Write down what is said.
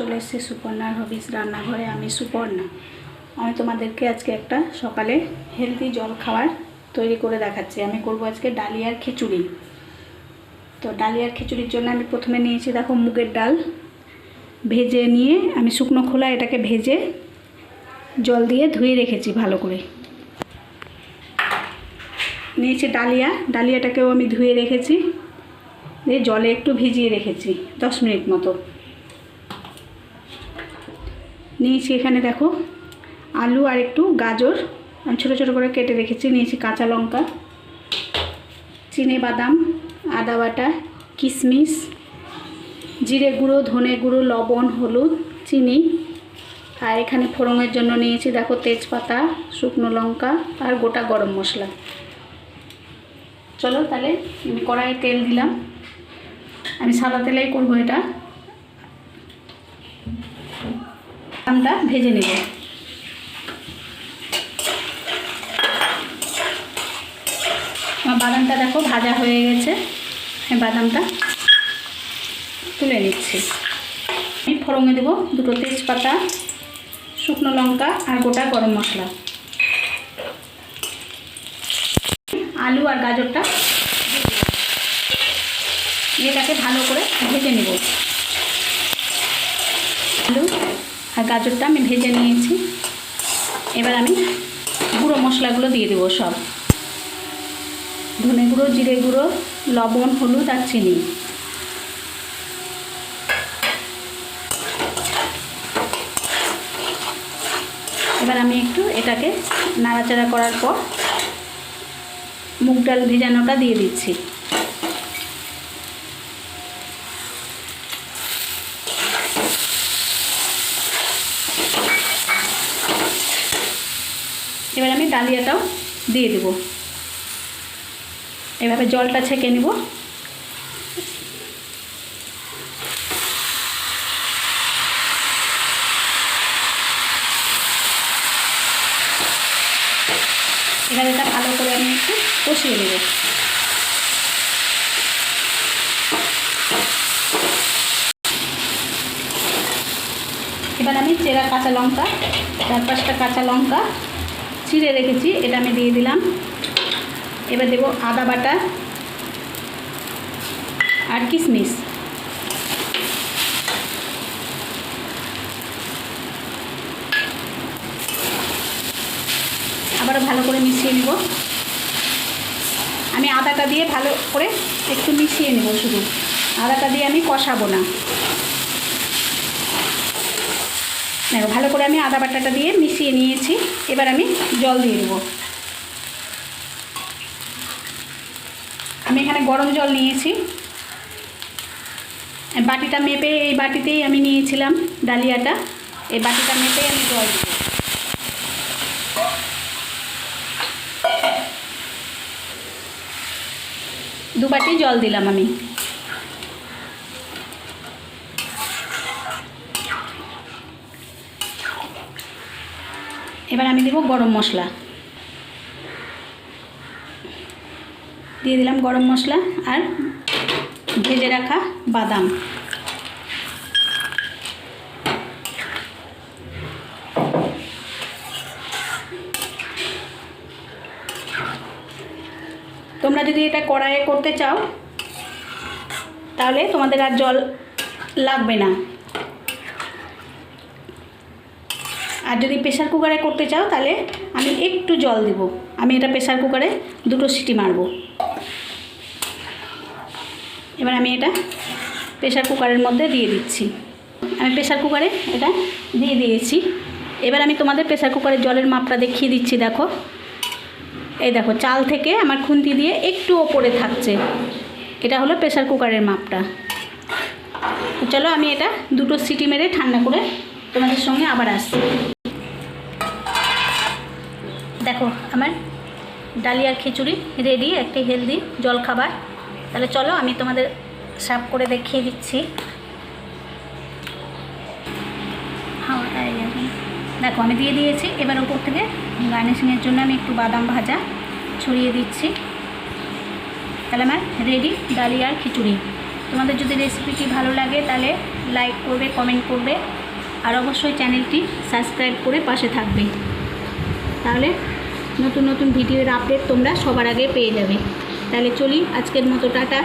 চলে এসেছি সুপর্ণার হবিস রান্নাঘরে, আমি সুপর্ণা। আমি তোমাদেরকে আজকে একটা সকালে হেলদি জল খাবার তৈরি করে দেখাচ্ছি। আমি করব আজকে ডালিয়ার খিচুড়ি। তো ডালিয়ার খিচুড়ির জন্য আমি প্রথমে নিয়েছি, দেখো মুগের ডাল। ভেজে নিয়ে আমি শুকনো খোলা এটাকে ভেজে জল দিয়ে ধুয়ে রেখেছি ভালো করে। নিয়েছি ডালিয়া। ডালিয়াটাকেও আমি ধুয়ে রেখেছি। দিয়ে জলে একটু ভিজিয়ে রেখেছি, দশ মিনিট মতো। নিয়েছি এখানে দেখো আলু আর একটু গাজর। আমি ছোটো ছোটো করে কেটে রেখেছি নিয়েছি কাঁচা লঙ্কা, চিনে বাদাম, আদা বাটা, কিশমিশ, জিরে গুঁড়ো, ধনে গুঁড়ো, লবণ, হলুদ, চিনি। আর এখানে ফোড়নের জন্য নিয়েছি দেখো তেজপাতা, শুকনো লঙ্কা আর গোটা গরম মশলা। চলো তাহলে আমি কড়াইয়ে তেল দিলাম। আমি সাদা তেলেই করব এটা। বাদামটা ভেজে নেব। আমার বাদামটা দেখো ভাজা হয়ে গেছে। বাদামটা তুলে নিচ্ছি। আমি ফোড়ঙে দেবো দুটো তেজপাতা, শুকনো লঙ্কা আর গোটা গরম মশলা। আলু আর গাজরটা এটাকে ভালো করে ভেজে নেব আলু আর গাজরটা আমি ভেজে নিয়েছি। এবার আমি গুঁড়ো মশলাগুলো দিয়ে দেবো সব। ধনে গুঁড়ো, জিরে গুঁড়ো, লবণ, হলুদ আর চিনি। এবার আমি একটু এটাকে নাড়াচাড়া করার পর মুগ ডাল ভেজানোটা দিয়ে দিচ্ছি। ডালিয়াটাও দিয়ে দেব। এভাবে জলটা ছেঁকে নেব। এবার এটা ভালো করে আমি একটু কষিয়ে নেব। এবার আমি চেরা কাঁচা লঙ্কা চার পাঁচটা কাঁচা লঙ্কা চিড়ে রেখেছি, এটা আমি দিয়ে দিলাম। এবার দেবো আদা বাটা আর কিশমিশ আবারও ভালো করে মিশিয়ে নেব। আমি আদাটা দিয়ে ভালো করে একটু মিশিয়ে নেব শুধু। আদাটা দিয়ে আমি কষাবো না। দেখো, ভালো করে আমি আদা বাটাটা দিয়ে মিশিয়ে নিয়েছি। এবার আমি জল দিয়ে দেবো। আমি এখানে গরম জল নিয়েছি। বাটিটা মেপে, এই বাটিতেই আমি নিয়েছিলাম ডালিয়াটা। এই বাটিটা মেপেই আমি জল দেবো। দু বাটি জল দিলাম আমি। এবার আমি দেবো গরম মশলা। দিয়ে দিলাম গরম মশলা আর ভেজে রাখা বাদাম। তোমরা যদি এটা কড়াইয়ে করতে চাও, তাহলে তোমাদের আর জল লাগবে না। আর যদি প্রেশার কুকারে করতে চাও, তাহলে আমি একটু জল দেব। আমি এটা প্রেশার কুকারে দুটো সিটি মারব। এবার আমি এটা প্রেশার কুকারের মধ্যে দিয়ে দিচ্ছি। আমি প্রেশার কুকারে এটা দিয়ে দিয়েছি। এবার আমি তোমাদের প্রেশার কুকারের জলের মাপটা দেখিয়ে দিচ্ছি, দেখো। এই দেখো, চাল থেকে আমার খুন্তি দিয়ে একটু ওপরে থাকছে। এটা হলো প্রেশার কুকারের মাপটা। চলো আমি এটা দুটো সিটি মেরে ঠান্ডা করে তোমাদের সঙ্গে আবার আসছি। দেখো, আমার ডালিয়ার খিচুড়ি রেডি একটি হেলদি জলখাবার। তাহলে চলো, আমি তোমাদের সার্ভ করে দেখিয়ে দিচ্ছি। হ্যাঁ দেখো। আমি দিয়ে দিয়েছি। এবার উপর থেকে গার্নিশিংয়ের জন্য আমি একটু বাদাম ভাজা ছড়িয়ে দিচ্ছি। তাহলে আমার রেডি ডালিয়ার খিচুড়ি। তোমাদের যদি রেসিপিটি ভালো লাগে, তাহলে লাইক করবে কমেন্ট করবে। আর অবশ্যই চ্যানেলটি সাবস্ক্রাইব করে পাশে থাকবে। তাহলে নতুন নতুন ভিডিওর আপডেট তোমরা সবার আগে পেয়ে যাবে। তাহলে চলি আজকের মতো টাটা।